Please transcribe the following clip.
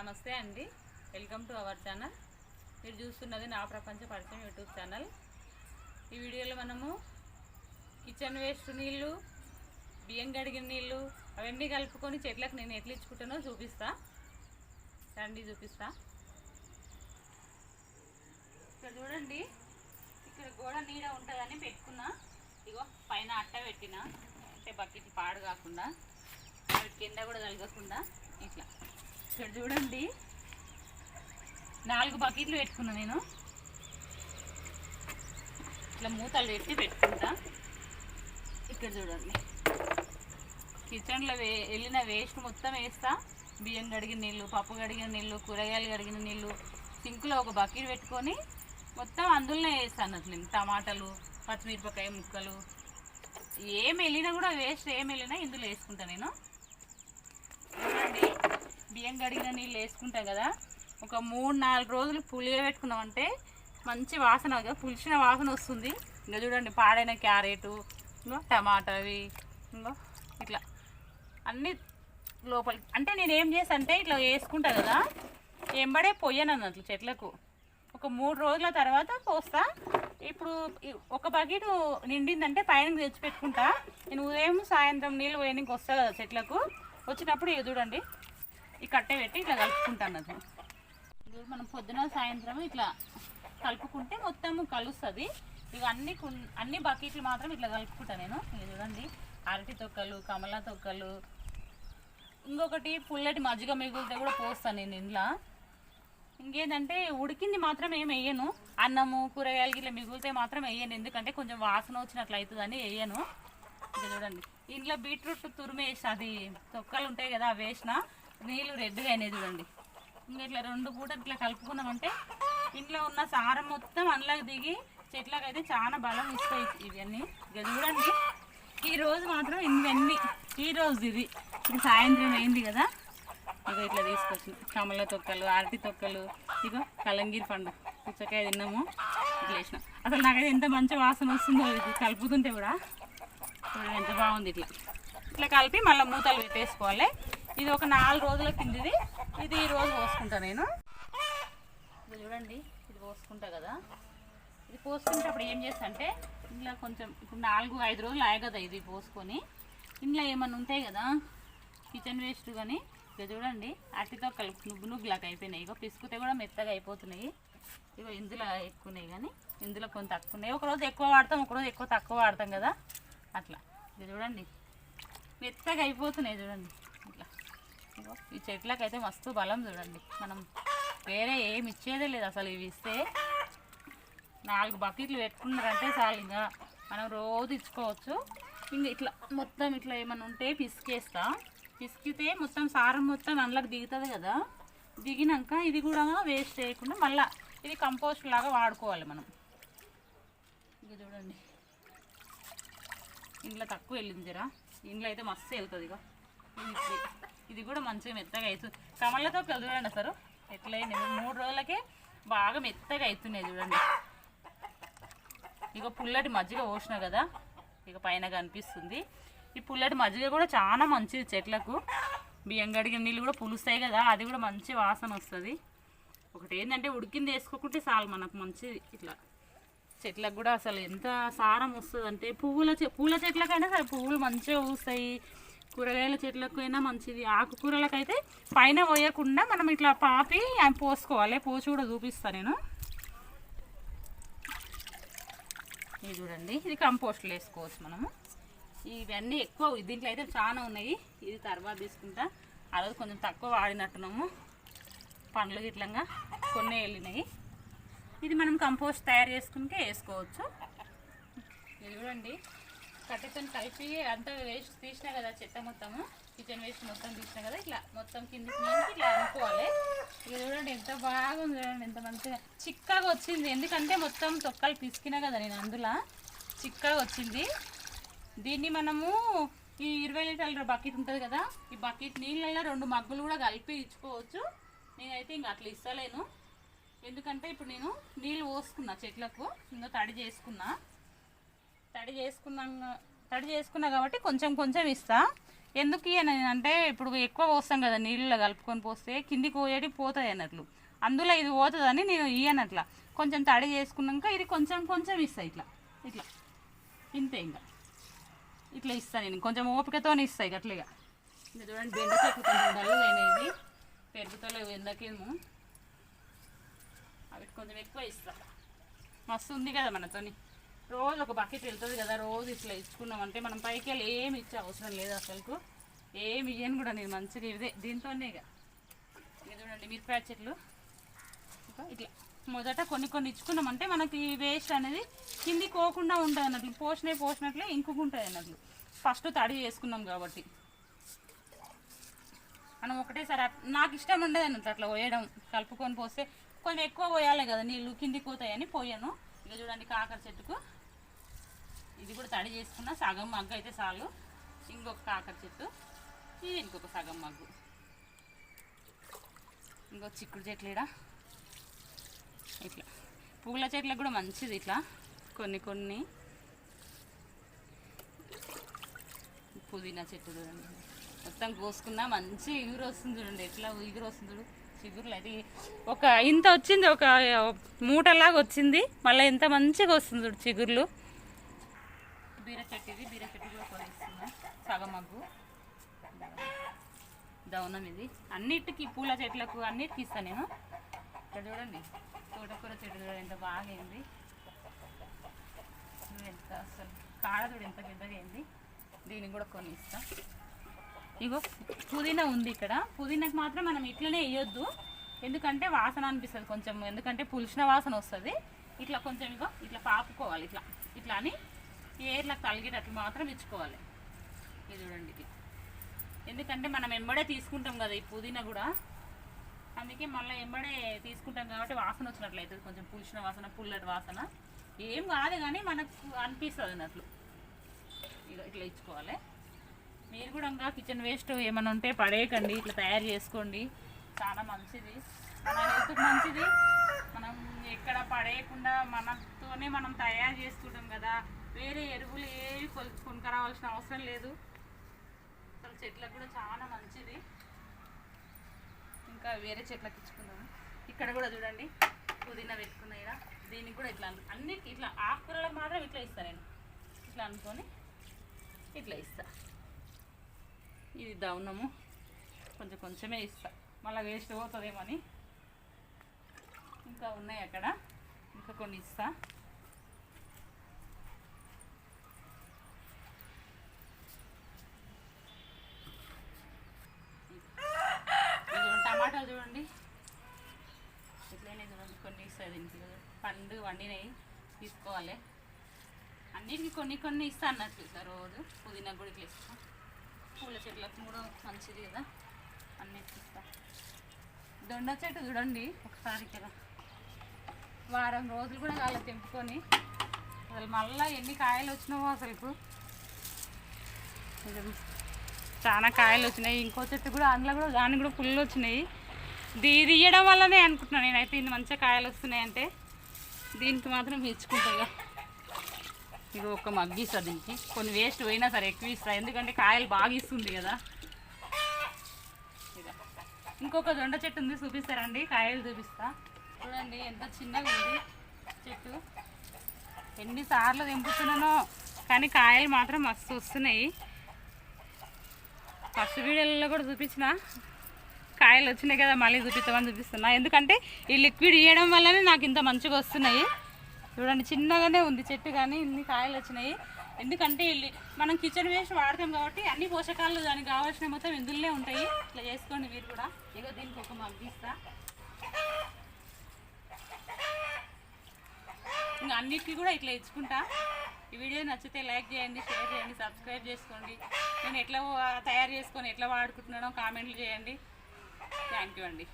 నమస్తే అండి. Welcome to our channel మీరు చూస్తున్నది నా ప్రపంచ పరిచయం యూట్యూబ్ ఛానల్. ఈ వీడియోలో మనము కిచెన్ వేస్ట్ నీళ్ళు బియ్యం కడిగిన నీళ్ళు అవన్నీ కలుపుకొని చెట్లకు నేను ఎట్లా ఇచ్చుకుంటానో చూపిస్తా. రండి చూపిస్తా. ఇక్కడ చూడండి. ఇక్కడ గోడ నీడ ఉంటుందని పెట్టుకున్నా. ఇగో పైన అట్ట పెట్టిన. అంటే బకెట్ పాడు కాకుండా కింద కూడా కలగకుండా ఇట్లా. ఇక్కడ చూడండి. నాలుగు బకెట్లు పెట్టుకున్నా నేను. ఇట్లా మూతలు పెట్టి పెట్టుకుంటా. ఇక్కడ చూడండి. కిచెన్లో వే వెళ్ళిన వేస్ట్ మొత్తం వేస్తా. బియ్యం కడిగిన నీళ్ళు పప్పు కడిగిన నీళ్ళు కూరగాయలు కడిగిన నీళ్ళు సింక్లో ఒక బకెట్ పెట్టుకొని మొత్తం అందులోనే వేస్తాను అసలు నేను. టమాటాలు పచ్చిమిరపకాయ ముక్కలు. ఏం వెళ్ళినా కూడా వేస్ట్ ఏం వెళ్ళినా ఇందులో వేసుకుంటా నేను. బియ్యం కడిగిన నీళ్ళు వేసుకుంటాం కదా ఒక మూడు నాలుగు రోజులు పులిగా పెట్టుకున్నామంటే మంచి వాసన కదా, పులిచిన వాసన వస్తుంది. ఇంకా చూడండి పాడైన క్యారెటు ఇంకో టమాటావి ఇంకో ఇట్లా అన్నీ లోపల. అంటే నేను ఏం చేస్తా అంటే ఇట్లా వేసుకుంటా కదా ఎంబడే పొయ్యను అన్నట్లు చెట్లకు. ఒక మూడు రోజుల తర్వాత పోస్తా. ఇప్పుడు ఒక బకెట్ నిండిందంటే పైన తెచ్చి పెట్టుకుంటా. నేను ఉదయం సాయంత్రం నీళ్ళు పోయడానికి వస్తా కదా చెట్లకు. వచ్చినప్పుడు ఇక చూడండి ఈ కట్టె పెట్టి ఇట్లా కలుపుకుంటాను అది. మనం పొద్దున సాయంత్రం ఇట్లా కలుపుకుంటే మొత్తం కలుస్తుంది. ఇక అన్ని అన్ని బకెట్లు మాత్రం ఇట్లా కలుపుకుంటాను నేను. ఇది చూడండి అరటి తొక్కలు కమల తొక్కలు. ఇంకొకటి పుల్లటి మజ్జిగ మిగిలితే కూడా పోస్తాను నేను ఇంట్లో. ఇంకేంటంటే ఉడికింది మాత్రం ఏం వేయను. అన్నము కూరగాయలు ఇట్లా మిగులుతే మాత్రం వేయను. ఎందుకంటే కొంచెం వాసన వచ్చినట్లు అవుతుందని వేయను. ఇది చూడండి ఇంట్లో బీట్రూట్ తురిమేసిన అది తొక్కలు ఉంటాయి కదా అవి వేసిన నీళ్ళు రెడ్గా అయినాయి చూడండి. ఇంకా ఇట్లా రెండు పూట ఇట్లా కలుపుకున్నామంటే ఇంట్లో ఉన్న సారం మొత్తం అందులోకి దిగి చెట్లకు అయితే చాలా బలం ఇస్తాయి ఇవన్నీ. ఇక చూడండి ఈరోజు మాత్రం ఇవన్నీ ఈరోజు ఇది. ఇప్పుడు సాయంత్రం అయింది కదా. ఇగో ఇట్లా తీసుకొచ్చింది కమల తొక్కలు అరటి తొక్కలు ఇక కలంగీర్ పండు. పుచ్చకాయ తిన్నాము ఇట్లా వేసిన. అసలు నాకైతే ఎంత మంచి వాసన వస్తుందో ఇది కలుపుతుంటే కూడా. చూడండి ఎంత బాగుంది ఇట్లా. ఇట్లా కలిపి మళ్ళీ మూతలు పెట్టేసుకోవాలి. ఇది ఒక నాలుగు రోజుల కిందిది. ఇది ఈ రోజు పోసుకుంటా నేను. ఇది చూడండి ఇది పోసుకుంటా కదా. ఇది పోసుకుంటప్పుడు ఏం చేస్తా అంటే ఇంట్లో కొంచెం ఇప్పుడు నాలుగు ఐదు రోజులు ఆయ కదా ఇది పోసుకొని. ఇంట్లో ఏమన్నా ఉంటాయి కదా కిచెన్ వేస్ట్ కానీ ఇక చూడండి అట్టితో కలుపు నువ్వు నువ్వులాగా అయిపోయినాయి. ఇగో పిసుకుతే కూడా మెత్తగా అయిపోతున్నాయి. ఇగో ఇందులో ఎక్కువన్నాయి కానీ ఇందులో కొంత తక్కువ ఉన్నాయి ఒకరోజు ఎక్కువ వాడతాం ఒకరోజు ఎక్కువ తక్కువ వాడతాం కదా. అట్లా. ఇక చూడండి. మెత్తగా అయిపోతున్నాయి చూడండి. ఈ ఇగో ఈ చెట్లకైతే మస్తు బలం చూడండి. మనం వేరే ఏమి ఇచ్చేదే లేదు అసలు ఇవి ఇస్తే. నాలుగు బకెట్లు పెట్టుకున్నారంటే చాలు ఇంకా మనం రోజు ఇచ్చుకోవచ్చు. ఇంకా ఇట్లా మొత్తం ఇట్లా ఏమైనా ఉంటే పిసికేస్తా. పిసికితే మొత్తం సారం మొత్తం అందులోకి దిగుతుంది కదా. దిగినాక ఇది కూడా వేస్ట్ చేయకుండా మళ్ళీ ఇది కంపోస్ట్ లాగా వాడుకోవాలి మనం. ఇది చూడండి. ఇంట్లో తక్కువ వెళ్ళింది జరా ఇంట్లో అయితే మస్తు వెళ్తుంది ఇక ఇది కూడా మంచిగా మెత్తగా అవుతుంది కమలతో చూడండి అసలు. ఎట్లయింది మూడు రోజులకే బాగా మెత్తగా అవుతున్నాయి చూడండి. ఇక పుల్లటి మజ్జిగ పోసిన కదా. ఇక పైన కనిపిస్తుంది. ఈ పుల్లటి మజ్జిగ కూడా చాలా మంచిది చెట్లకు. బియ్యం కడిగిన నీళ్ళు కూడా పులుస్తాయి కదా. అది కూడా మంచి వాసన వస్తుంది. ఒకటి ఏంటంటే ఉడికింది వేసుకోకుంటే చాలు మనకు మంచిది ఇట్లా. చెట్లకు కూడా అసలు ఎంత సారం వస్తుంది అంటే పువ్వుల చె పూల చెట్లకైనా సరే పువ్వులు మంచిగా పూస్తాయి. కూరగాయల చెట్లకైనా మంచిది. ఆకుకూరలకైతే పైన పోయకుండా మనం ఇట్లా పాపి అవి పోసుకోవాలి. పోసి కూడా చూపిస్తాను నేను. ఇది చూడండి. ఇది కంపోస్ట్లో వేసుకోవచ్చు మనము. ఇవన్నీ ఎక్కువ దీంట్లో అయితే చాలా ఉన్నాయి. ఇది తర్వాత తీసుకుంటా. ఆ రోజు కొంచెం తక్కువ వాడినట్టున్నాము. పండ్లు గిట్లంగా కొన్ని వెళ్ళినాయి. ఇది మనం కంపోస్ట్ తయారు చేసుకుంటే వేసుకోవచ్చు. ఇది చూడండి. కట్టెతో కలిపి అంతా వేస్ట్ తీసినా కదా చెత్త మొత్తము. కిచెన్ వేస్ట్ మొత్తం తీసినా కదా ఇట్లా మొత్తం కింద ఇట్లా అనుకోవాలి ఇది చూడండి ఎంత బాగుంది చూడండి ఎంత మంచిగా చిక్కగా వచ్చింది. ఎందుకంటే మొత్తం తొక్కలు పిసికినా కదా నేను అందులో చిక్కగా వచ్చింది. దీన్ని మనము ఈ ఇరవై లీటర్ల బకెట్ ఉంటుంది కదా ఈ బకెట్ నీళ్ళల్లో రెండు మగ్గులు కూడా కలిపి ఇచ్చుకోవచ్చు. నేనైతే ఇంక అట్లా ఇస్తలేను. ఎందుకంటే ఇప్పుడు నేను నీళ్ళు పోసుకున్నా చెట్లకు ఇంకా తడి చేసుకున్నా. తడి చేసుకున్నా తడి చేసుకున్నా కాబట్టి కొంచెం కొంచెం ఇస్తా. ఎందుకు అంటే ఇప్పుడు ఎక్కువ పోస్తాం కదా నీళ్ళలో కలుపుకొని పోస్తే కిందికి పోయేటి పోతుంది అన్నట్లు. అందులో ఇది పోతుందని నేను ఇయ్యనట్లా కొంచెం తడి చేసుకున్నాక ఇది కొంచెం కొంచెం ఇస్తా ఇట్లా. ఇట్లా. ఇంతే ఇంకా. ఇట్లా ఇస్తాను నేను. కొంచెం ఓపికతోనే ఇస్తాయి అట్లా ఇక. చూడండి బెండ చెట్లు కొంచెం డల్గా అయినాయి. పెరుగుతలేవు ఎందకేమో అవి కొంచెం ఎక్కువ ఇస్తా. మస్తు ఉంది కదా మనతోని రోజు ఒక బకెట్ వెళ్తుంది కదా రోజు ఇట్లా ఇచ్చుకున్నామంటే మనం పైకి వెళ్ళి ఏమి ఇచ్చే అవసరం లేదు అసలుకు. ఏమి ఇయ్యను కూడా నేను మంచిగా ఇదే దీంతోనే ఇక. ఇక చూడండి మిరపకాయ చెట్లు ఇంకా ఇట్లా. మొదట కొన్ని కొన్ని ఇచ్చుకున్నామంటే మనకి ఈ వేస్ట్ అనేది కింది కోకుండా ఉంటుంది అన్నట్లు. పోసినవి పోసినట్లే ఇంకుకుంటుంది అన్నట్లు. ఫస్ట్ తడి చేసుకున్నాం కాబట్టి. మనం ఒకటేసారి నాకు ఇష్టం ఉండదు అన్నట్టు అట్లా పోయడం. కలుపుకొని పోస్తే కొంచెం ఎక్కువ పోయాలి కదా నీళ్ళు కిందికి పోతాయని పోయాను. ఇక చూడండి కాకర చెట్టుకు. ఇది కూడా తడి చేసుకున్న. సగం మగ్గు అయితే చాలు. ఇంకొక కాకర చెట్టు. ఇది ఇంకొక సగం మగ్గు. ఇంకొక చిక్కుడు చెట్లు ఈడ ఇట్లా. పువ్వుల చెట్లకు కూడా మంచిది ఇట్లా. కొన్ని కొన్ని. పుదీనా చెట్టు చూడండి. మొత్తం కోసుకున్నా మంచి ఇగురు వస్తుంది చూడండి. ఎట్లా ఇగురు వస్తుంది చూడు. చిగురులు అయితే ఒక ఇంత వచ్చింది ఒక మూటలాగా వచ్చింది. మళ్ళీ ఎంత మంచిగా వస్తుంది చూడు చిగుర్లు. బీర చెట్టు ఇది బీర చెట్టు కూడా కొనిస్తున్నాం సగమగ్గు దౌనం దవనం ఇది. అన్నిటికీ పూల చెట్లకు అన్నిటికీ ఇస్తాను నేను. ఇక్కడ చూడండి తోటకూర చెట్టు చూడండి ఎంత బాగా అయింది ఎంత అసలు కాడ చూడు ఎంత పెద్దగా అయింది దీనికి కూడా కొన్ని ఇస్తాం. ఇగో పుదీనా ఉంది ఇక్కడ. పుదీనాకి మాత్రం మనం ఇట్లనే వేయొద్దు. ఎందుకంటే వాసన అనిపిస్తుంది కొంచెం. ఎందుకంటే పులిసిన వాసన వస్తుంది. ఇట్లా కొంచెం ఇగో ఇట్లా పాపుకోవాలి ఇట్లా. ఇట్లా అని ఏర్లకు తలిగేటట్లు మాత్రం ఇచ్చుకోవాలి. ఇది చూడండి ఇది. ఎందుకంటే మనం ఎంబడే తీసుకుంటాం కదా ఈ పుదీనా కూడా. అందుకే మళ్ళీ ఎంబడే తీసుకుంటాం కాబట్టి వాసన వచ్చినట్లయితే కొంచెం పులిసిన వాసన పుల్లటి వాసన. ఏం కాదు కానీ మనకు అనిపిస్తుంది అన్నట్లు. ఇగో ఇట్లా ఇచ్చుకోవాలి. మీరు కూడా ఇంకా కిచెన్ వేస్ట్ ఏమైనా ఉంటే పడేయకండి ఇట్లా తయారు చేసుకోండి. చాలా మంచిది. మన హెల్త్కి మంచిది. మనం ఎక్కడ పడేయకుండా మనతోనే మనం తయారు చేసుకుంటాం కదా. వేరే ఎరువులు ఏవి కొలు కొనుక్కరావాల్సిన అవసరం లేదు. అసలు చెట్లకు కూడా చాలా మంచిది. ఇంకా వేరే చెట్లకు ఇచ్చుకుందాము? ఇక్కడ కూడా చూడండి పుదీనా పెట్టుకున్నాయి దీనికి కూడా ఇట్లా అను- ఇట్లా ఆకుకూరలకు మాత్రం ఇట్లా ఇస్తాను నేను. ఇట్లా అనుకొని ఇట్లా ఇస్తా. ఇది దౌనము కొంచెం కొంచెమే ఇస్తా. మళ్ళీ వేస్ట్ పోతుందేమని ఇంకా ఉన్నాయి అక్కడ. ఇంకా కొన్ని ఇస్తా ఇది చూడండి, టమాటాలు చూడండి ఇట్లనే చూడండి కొన్ని ఇస్తుంది ఇంట్లో పండు వండినవి తీసుకోవాలి. అన్నిటికీ కొన్ని కొన్ని ఇస్తా అన్నట్టు ఇట్లా రోజు పుదీనా కూడా ఇట్లా ఇస్తా పూల చెట్లకు కూడా మంచిది కదా. అన్నిటికి ఇస్తా. దొండ చెట్టు చూడండి ఒకసారి కదా వారం రోజులు కూడా కాళ్ళ తెంపుకొని. అసలు మళ్ళీ ఎన్ని కాయలు వచ్చినావో అసలు చాలా కాయలు వచ్చినాయి. ఇంకో చెట్టు కూడా అందులో కూడా దాన్ని కూడా పుల్లు వచ్చినాయి ఇది ఇయ్యడం వల్లనే అనుకుంటున్నాను నేనైతే ఇన్ని మంచిగా కాయలు వస్తున్నాయి అంటే. దీనికి మాత్రం మెచ్చుకుంటా ఇది ఒక మగ్గి ఇస్తా దీనికి. కొన్ని వేస్ట్ పోయినా సరే ఎక్కువ ఇస్తా. ఎందుకంటే కాయలు బాగా ఇస్తుంది కదా. ఇంకొక దొండ చెట్టు ఉంది చూపిస్తారండి. కాయలు చూపిస్తా. చూడండి ఎంత చిన్నగా ఉంది చెట్టు. ఎన్నిసార్లు తెంపుతున్నానో. కానీ కాయలు మాత్రం మస్తు వస్తున్నాయి. ఫస్ట్ వీడియోలలో కూడా చూపించిన. కాయలు వచ్చినాయి కదా మళ్ళీ చూపిస్తామని చూపిస్తున్నా. ఎందుకంటే ఈ లిక్విడ్ ఇవ్వడం వల్లనే నాకు ఇంత మంచిగా వస్తున్నాయి. చూడండి చిన్నగానే ఉంది చెట్టు కానీ ఇన్ని కాయలు వచ్చినాయి. ఎందుకంటే లి- మనం కిచెన్ వేస్ట్ వాడతాం కాబట్టి అన్ని పోషకాలు దానికి కావాల్సిన మొత్తం ఇందులోనే ఉంటాయి. ఇట్లా చేసుకోండి మీరు కూడా. ఇగో దీనికి ఒక మగ్గిస్తా ఇంకా అన్నిటికీ కూడా ఇట్లా ఇచ్చుకుంటా. ఈ వీడియో నచ్చితే లైక్ చేయండి షేర్ చేయండి సబ్స్క్రైబ్ చేసుకోండి. నేను ఎట్లా తయారు చేసుకొని ఎట్లా వాడుకుంటున్నానో కామెంట్లు చేయండి. థ్యాంక్ యూ అండి